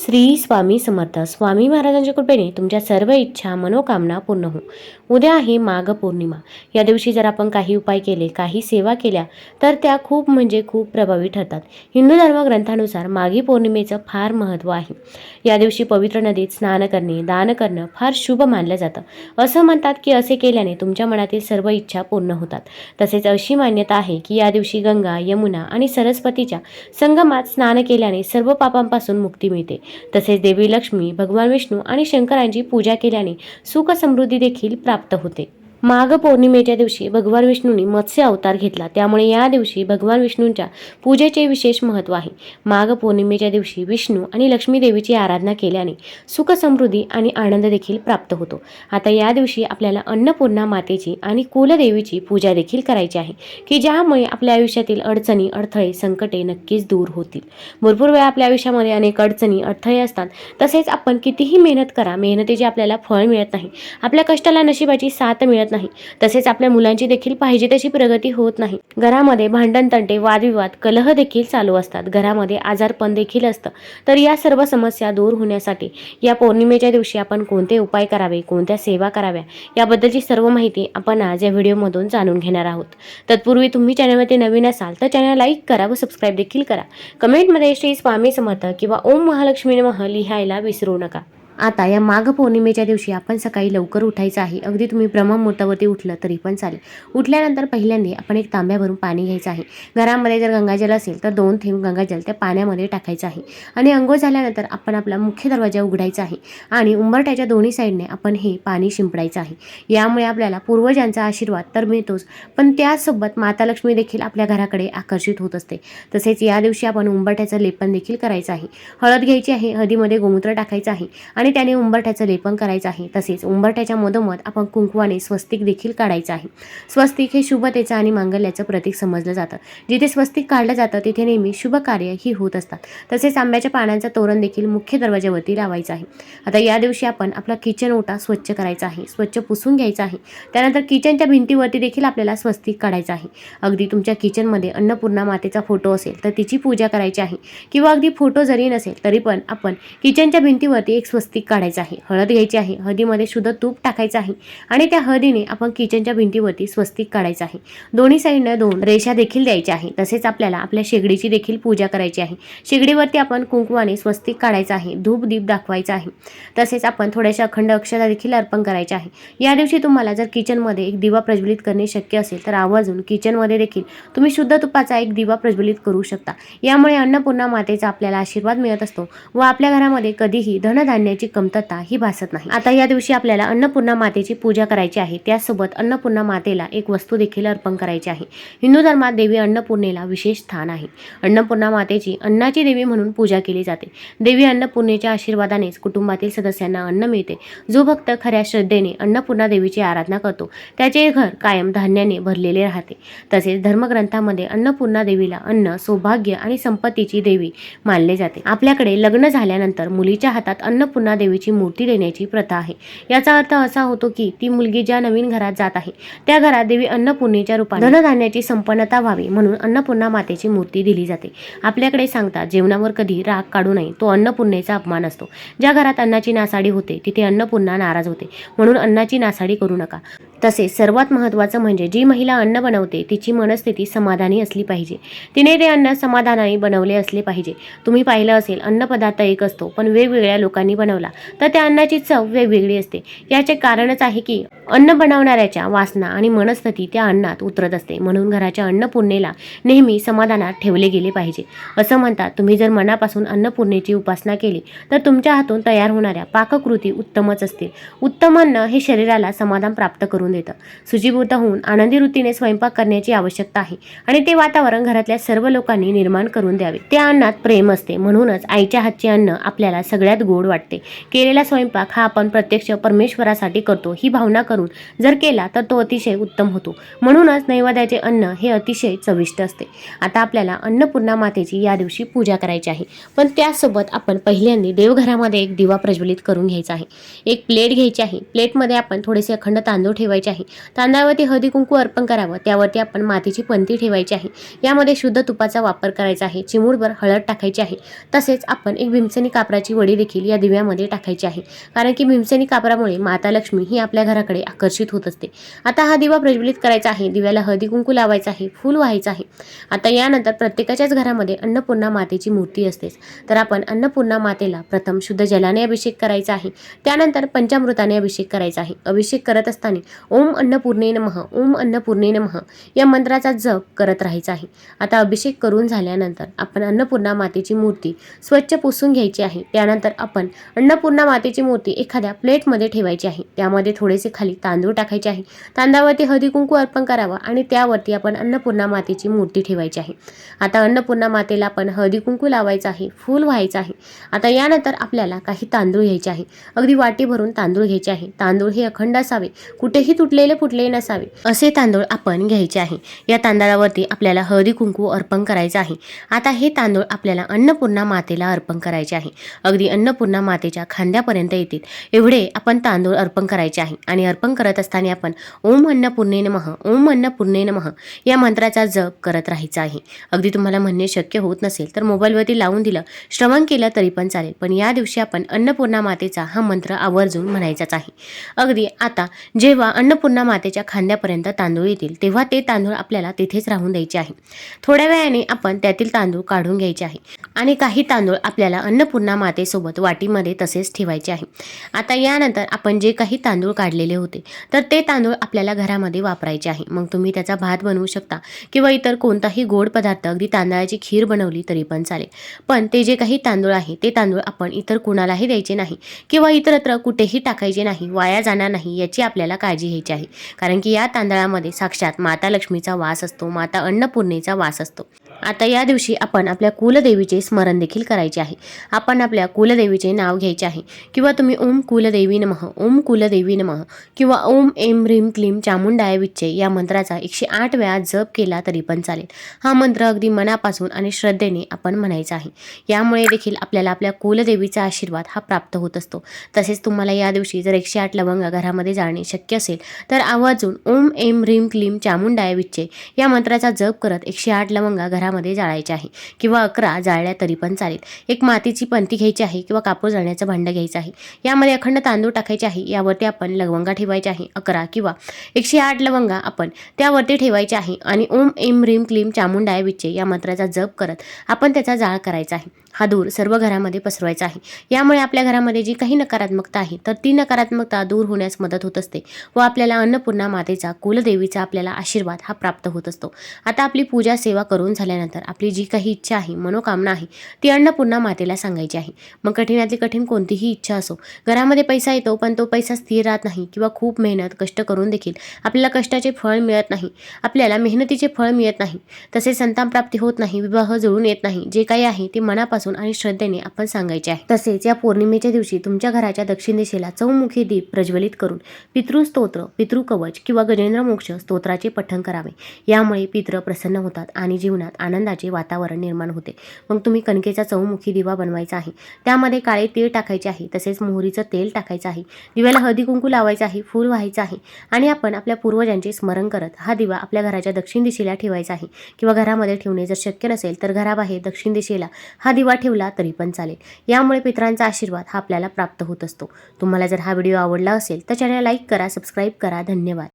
श्री स्वामी समर्थ. स्वामी महाराजांच्या कृपेने तुमच्या सर्व इच्छा मनोकामना पूर्ण हो उद्या आहे माघ पौर्णिमा. या दिवशी जर आपण काही उपाय केले काही सेवा केल्या तर त्या खूप म्हणजे खूप प्रभावी ठरतात. हिंदू धर्म ग्रंथानुसार माघी पौर्णिमेचं फार महत्त्व आहे. या दिवशी पवित्र नदीत स्नान करणे दान करणं फार शुभ मानलं जातं. असं म्हणतात की असे केल्याने तुमच्या मनातील सर्व इच्छा पूर्ण होतात. तसेच अशी मान्यता आहे की या दिवशी गंगा यमुना आणि सरस्वतीच्या संगमात स्नान केल्याने सर्व पापांपासून मुक्ती मिळते. तसेच देवी लक्ष्मी भगवान विष्णू आणि शंकरांची पूजा केल्याने सुख समृद्धी देखील प्राप्त होते. माघ पौर्णिमेच्या दिवशी भगवान विष्णूंनी मत्स्य अवतार घेतला. त्यामुळे या दिवशी भगवान विष्णूंच्या पूजेचे विशेष महत्त्व आहे. माघ पौर्णिमेच्या दिवशी विष्णू आणि लक्ष्मी देवीची आराधना केल्याने सुख समृद्धी आणि आनंद देखील प्राप्त होतो. आता या दिवशी आपल्याला अन्नपूर्णा मातेची आणि कुलदेवीची पूजा देखील करायची आहे की ज्यामुळे आपल्या आयुष्यातील अडचणी अडथळे संकटे नक्कीच दूर होतील. भरपूर वेळा आपल्या आयुष्यामध्ये अनेक अडचणी अडथळे असतात. तसेच आपण कितीही मेहनत करा मेहनतीचे आपल्याला फळ मिळत नाही. आपल्या कष्टाला नशिबाची साथ मिळत नाही. तसेच आपल्या मुलांची देखील पाहिजे तशी प्रगती होत नाही. घरामध्ये भांडण तंटे वादविवाद कलह देखील चालू असतात. घरामध्ये आजारपण देखील असतं. तर या सर्व समस्या दूर होण्यासाठी या पौर्णिमेच्या दिवशी आपण कोणते उपाय करावे कोणत्या सेवा कराव्या याबद्दलची सर्व माहिती आपण आज या व्हिडिओमधून जाणून घेणार आहोत. तत्पूर्वी तुम्ही चॅनलमध्ये नवीन असाल तर चॅनल लाईक करा व सबस्क्राईब देखील करा. कमेंटमध्ये श्री स्वामी समर्थ किंवा ओम महालक्ष्मी नमः लिहायला विसरू नका. आता या माघ पौर्णिमेच्या दिवशी आपण सकाळी लवकर उठायचं आहे. अगदी तुम्ही ब्रह्ममुहूर्तावरती उठलं तरी पण चालेल. उठल्यानंतर पहिल्यांदा आपण एक तांब्या भरून पाणी घ्यायचं आहे. घरामध्ये जर गंगाजल असेल तर दोन थेंब गंगाजल त्या पाण्यामध्ये टाकायचं आहे. आणि अंघोळ झाल्यानंतर आपण आपला मुख्य दरवाजा उघडायचा आहे आणि उंबरट्याच्या दोन्ही साईडने आपण हे पाणी शिंपडायचं आहे. यामुळे आपल्याला पूर्वजांचा आशीर्वाद तर मिळतोच पण त्यासोबत माता लक्ष्मी देखील आपल्या घराकडे आकर्षित होत असते. तसेच या दिवशी आपण उंबरठ्याचं लेपन देखील करायचं आहे. हळद घ्यायची आहे हळदीमध्ये गोमूत्र टाकायचं आहे आणि त्याने उंबरठ्याचं लेपन करायचं आहे. तसेच उंबरठ्याच्या मधोमध आपण कुंकवाने स्वस्तिक देखील काढायचं आहे. स्वस्तिक हे शुभतेचं आणि मांगल्याचं प्रतीक समजलं जातं. जिथे स्वस्तिक काढलं जातं तिथे नेहमी शुभ कार्य ही होत असतात. तसेच आंब्याच्या पानांचं तोरण देखील मुख्य दरवाज्यावरती लावायचं आहे. आता या दिवशी आपण आपला किचन ओटा स्वच्छ करायचा आहे. स्वच्छ पुसून घ्यायचा आहे. त्यानंतर किचनच्या भिंतीवरती देखील आपल्याला स्वस्तिक काढायचं आहे. अगदी तुमच्या किचनमध्ये अन्नपूर्णा मातेचा फोटो असेल तर तिची पूजा करायची आहे. किंवा अगदी फोटो जरी नसेल तरी पण आपण किचनच्या भिंतीवरती एक स्वस्तिक काढायचं आहे. हळद घ्यायची आहे. हळदीमध्ये शुद्ध तूप टाकायचं आहे आणि त्या हळदीने आपण किचनच्या भिंतीवरती स्वस्तिक काढायचं आहे. दोन्ही साईडनं दोन रेषा देखील द्यायच्या आहे. तसेच आपल्याला आपल्या शेगडीची देखील पूजा करायची आहे. शेगडीवरती आपण कुंकवाने स्वस्तिक काढायचं आहे. धूप दीप दाखवायचा आहे. तसेच आपण थोड्याशा अखंड अक्षता देखील अर्पण करायच्या आहे. या दिवशी तुम्हाला जर किचनमध्ये एक दिवा प्रज्वलित करणे शक्य असेल तर आवर्जून किचनमध्ये देखील तुम्ही शुद्ध तुपाचा एक दिवा प्रज्वलित करू शकता. यामुळे अन्नपूर्णा मातेचा आपल्याला आशीर्वाद मिळत असतो व आपल्या घरामध्ये कधीही धनधान्याची कमतरता ही भासत नाही. आता या दिवशी आपल्याला अन्नपूर्णा मातेची पूजा करायची आहे. त्यासोबत अन्नपूर्णा मातेला एक वस्तू देखील अर्पण करायची आहे. हिंदू धर्मात देवी अन्नपूर्णेला विशेष स्थान आहे. अन्नपूर्णा मातेची अन्नाची देवी म्हणून पूजा केली जाते. देवी अन्नपूर्णेच्या आशीर्वादानेच कुटुंबातील सदस्यांना अन्न मिळते. जो भक्त खऱ्या श्रद्धेने अन्नपूर्णा देवीची आराधना करतो त्याचे घर कायम धान्याने भरलेले राहते. तसेच धर्मग्रंथामध्ये अन्नपूर्णा देवीला अन्न सौभाग्य आणि संपत्तीची देवी मानले जाते. आपल्याकडे लग्न झाल्यानंतर मुलीच्या हातात अन्नपूर्णा देवीची मूर्ती देण्याची प्रथा आहे. याचा अर्थ असा होतो की ती मुलगी ज्या नवीन घरात जात आहे त्या घरात देवी अन्नपूर्णेच्या रूपात धनधान्याची संपन्नता व्हावी म्हणून अन्नपूर्णा मातेची मूर्ती दिली जाते. आपल्याकडे सांगतात जेवणावर कधी राग काढू नये तो अन्नपूर्णेचा अपमान असतो. ज्या घरात अन्नाची नासाडी होते तिथे अन्नपूर्णा नाराज होते म्हणून अन्नाची नासाडी करू नका. तसेच सर्वात महत्त्वाचं म्हणजे जी महिला अन्न बनवते तिची मनस्थिती समाधानी असली पाहिजे. तिने ते अन्न समाधानाने बनवले असले पाहिजे. तुम्ही पाहिलं असेल अन्नपदार्थ एक असतो पण वेगवेगळ्या लोकांनी बनवला तर त्या अन्नाची चव वेगवेगळी असते. याचे कारणच आहे की अन्न बनवणाऱ्याच्या वासना आणि मनस्थिती त्या अन्नात उतरत असते. म्हणून घराच्या अन्नपूर्णेला नेहमी समाधानात ठेवले गेले पाहिजे. असं म्हणतात तुम्ही जर मनापासून अन्नपूर्णेची उपासना केली तर तुमच्या हातून तयार होणाऱ्या पाककृती उत्तमच असतील. उत्तम अन्न हे शरीराला समाधान प्राप्त करून देतं. सुजीभूत होऊन आनंदी वृत्तीने स्वयंपाक करण्याची आवश्यकता आहे आणि ते वातावरण घरातल्या सर्व लोकांनी निर्माण करून द्यावे. त्या अन्नात प्रेम असते. म्हणूनच आईच्या हातचे अन्न आपल्याला सगळ्यात गोड वाटते. केलेला स्वयंपाक हा आपण प्रत्यक्ष परमेश्वरासाठी करतो ही भावना करून जर केला तर तो अतिशय उत्तम होतो. म्हणूनच नैवेद्याचे अन्न हे अतिशय चविष्ट असते. आता आपल्याला अन्नपूर्णा मातेची या दिवशी पूजा करायची आहे. पण त्यासोबत आपण पहिल्यांदा देवघरामध्ये एक दिवा प्रज्वलित करून घ्यायचा आहे. एक प्लेट घ्यायची आहे. प्लेटमध्ये आपण थोडेसे अखंड तांदूळ ठेवायचे आहे. तांदळावरती हळदी कुंकू अर्पण करावं. त्यावरती आपण मातीची पंती ठेवायची आहे. यामध्ये शुद्ध तुपाचा वापर करायचा आहे. चिमूडभर हळद टाकायची आहे. तसेच आपण एक भीमसेनी कापराची वडी देखील या दिव्यामध्ये टाकायची आहे. कारण की भीमसेनी कापरामुळे माता लक्ष्मी ही आपल्या घराकडे आकर्षित होत असते. आता हा दिवा प्रज्वलित करायचा आहे. दिव्याला हळदी कुंकू लावायचा आहे. फूल व्हायचं आहे. आता यानंतर प्रत्येकाच्याच घरामध्ये अन्नपूर्णा मातेची मूर्ती असतेच तर आपण अन्नपूर्णा मातेला प्रथम शुद्ध जलाने अभिषेक करायचा आहे. त्यानंतर पंचामृताने अभिषेक करायचा आहे. अभिषेक करत असताना ओम अन्नपूर्णे नमः ओम अन्नपूर्णे नमः या मंत्राचा जप करत राहायचा आहे. आता अभिषेक करून झाल्यानंतर आपण अन्नपूर्णा मातेची मूर्ती स्वच्छ पुसून घ्यायची आहे. त्यानंतर आपण अन्न अन्नपूर्णा मातेची मूर्ती एखाद्या प्लेटमध्ये ठेवायची आहे. त्यामध्ये थोडेसे खाली तांदूळ टाकायचे आहे. तांदळावरती हळदी कुंकू अर्पण करावं आणि त्यावरती आपण अन्नपूर्णा मातेची मूर्ती ठेवायची आहे. आता अन्नपूर्णा मातेला आपण हळदी कुंकू लावायचं आहे फूल व्हायचं आहे. आता यानंतर आपल्याला काही तांदूळ घ्यायचे आहे. अगदी वाटी भरून तांदूळ घ्यायचे आहे. तांदूळ हे अखंड असावे. कुठेही तुटलेले फुटलेले नसावे. असे तांदूळ आपण घ्यायचे आहे. या तांदळावरती आपल्याला हळदी कुंकू अर्पण करायचं आहे. आता हे तांदूळ आपल्याला अन्नपूर्णा मातेला अर्पण करायचे आहे. अगदी अन्नपूर्णा मातेच्या खांद्यापर्यंत येतील. एवढे आपण तांदूळ अर्पण करायचे आहे. आणि अर्पण करत असताना आपण ओम अन्नपूर्णे नमः ओम अन्नपूर्णे नमः या मंत्राचा जप करत राहायचा आहे. अगदी तुम्हाला म्हणणे शक्य होत नसेल तर मोबाईलवरती लावून दिलं श्रवण केलं तरी पण चालेल. पण या दिवशी आपण अन्नपूर्णा मातेचा हा मंत्र आवर्जून म्हणायचाच आहे. अगदी आता जेव्हा अन्नपूर्णा मातेच्या खांद्यापर्यंत तांदूळ येतील तेव्हा ते तांदूळ आपल्याला तिथेच राहून द्यायचे आहे. थोड्या वेळाने आपण त्यातील तांदूळ काढून घ्यायचे आहे. आणि काही तांदूळ आपल्याला अन्नपूर्णा मातेसोबत वाटीमध्ये तसेच ठेवायचे आहे. आता यानंतर आपण जे काही तांदूळ काढलेले होते तर ते तांदूळ आपल्याला घरामध्ये वापरायचे आहे. मग तुम्ही त्याचा भात बनवू शकता किंवा इतर कोणताही गोड पदार्थ अगदी तांदळाची खीर बनवली तरी पण चालेल. पण ते जे काही तांदूळ आहे ते तांदूळ आपण इतर कुणालाही द्यायचे नाही किंवा इतरत्र कुठेही टाकायचे नाही वाया जाणार नाही याची आपल्याला काळजी घ्यायची आहे. कारण की या तांदळामध्ये साक्षात माता लक्ष्मीचा वास असतो माता अन्नपूर्णेचा वास असतो. आता या दिवशी आपण आपल्या कुलदेवीचे स्मरण देखील करायचे आहे. आपण आपल्या कुलदेवीचे नाव घ्यायचे आहे. किंवा तुम्ही ओम कुलदेवी नमः ओम कुलदेवी नमः किंवा ओम एम ह्रीम क्लीम चामुंडाय विच्चे या मंत्राचा एकशे आठ वेळा जप केला तरी पण चालेल. हा मंत्र अगदी मनापासून आणि श्रद्धेने आपण म्हणायचा आहे. यामुळे देखील आपल्याला आपल्या कुलदेवीचा आशीर्वाद हा प्राप्त होत असतो. तसेच तुम्हाला या दिवशी जर एकशे आठ लवंग घरामध्ये जाणे शक्य असेल तर आवाजून ओम एम ह्रीम क्लीम चामुंडाय विच्चे या मंत्राचा जप करत एकशे आठ लवंगा घरा घरामध्ये जाळायचे आहे. किंवा अकरा जाळल्या तरी पण चालेल. एक मातीची पंती घ्यायची आहे किंवा कापूर जाळण्याचं भांडं घ्यायचं आहे. यामध्ये अखंड तांदूळ टाकायचे आहे. यावरती आपण लवंगा ठेवायचे आहे. अकरा किंवा एकशे आठ लवंगा आपण त्यावरती ठेवायचे आहे. आणि ओम एम रीम क्लीम चामुंडाय विच्चे या मंत्राचा जप करत आपण त्याचा जाळ करायचा आहे. हा दूर सर्व घरामध्ये पसरवायचा आहे. यामुळे आपल्या घरामध्ये जी काही नकारात्मकता आहे तर ती नकारात्मकता दूर होण्यास मदत होत असते व आपल्याला अन्नपूर्णा मातेचा कुलदेवीचा आपल्याला आशीर्वाद हा प्राप्त होत असतो. आता आपली पूजा सेवा करून झाल्यानंतर आपली जी काही इच्छा आहे मनोकामना आहे ती अन्नपूर्णा मातेला सांगायची आहे. मग कठीणातली कठीण कोणतीही इच्छा असो घरामध्ये पैसा येतो पण तो पैसा स्थिर राहत नाही किंवा खूप मेहनत कष्ट करून देखील आपल्याला कष्टाचे फळ मिळत नाही आपल्याला मेहनतीचे फळ मिळत नाही. तसेच संतान प्राप्ती होत नाही विवाह जुळून येत नाही जे काही आहे ते मनापासून आणि श्रद्धेने आपण सांगायचे आहे. तसेच या पौर्णिमेच्या दिवशी तुमच्या घराच्या दक्षिण दिशेला चौमुखी दीप प्रज्वलित करून पितृस्तोत्र पितृकवच किंवा गजेंद्र मोक्ष स्तोत्राचे पठण करावे. यामुळे पितृ प्रसन्न होतात आणि जीवनात आनंदाचे वातावरण निर्माण होते. मग तुम्ही कणकेचा चौमुखी दिवा बनवायचा आहे. त्यामध्ये काळे तीळ टाकायचे आहे. तसेच मोहरीचं तेल टाकायचं आहे. दिव्याला हळदी कुंकू लावायचं आहे. फूल व्हायचं आहे. आणि आपण आपल्या पूर्वजांचे स्मरण करत हा दिवा आपल्या घराच्या दक्षिण दिशेला ठेवायचा आहे. किंवा घरामध्ये ठेवणे जर शक्य नसेल तर घराबाहेर दक्षिण दिशेला हा दिवा ठेवला तरी पण चालेल. यामुळे पितरांचा आशीर्वाद हा आपल्याला प्राप्त होत असतो. तुम्हाला जर हा व्हिडिओ आवडला असेल तर चॅनल लाईक करा सबस्क्राईब करा. धन्यवाद.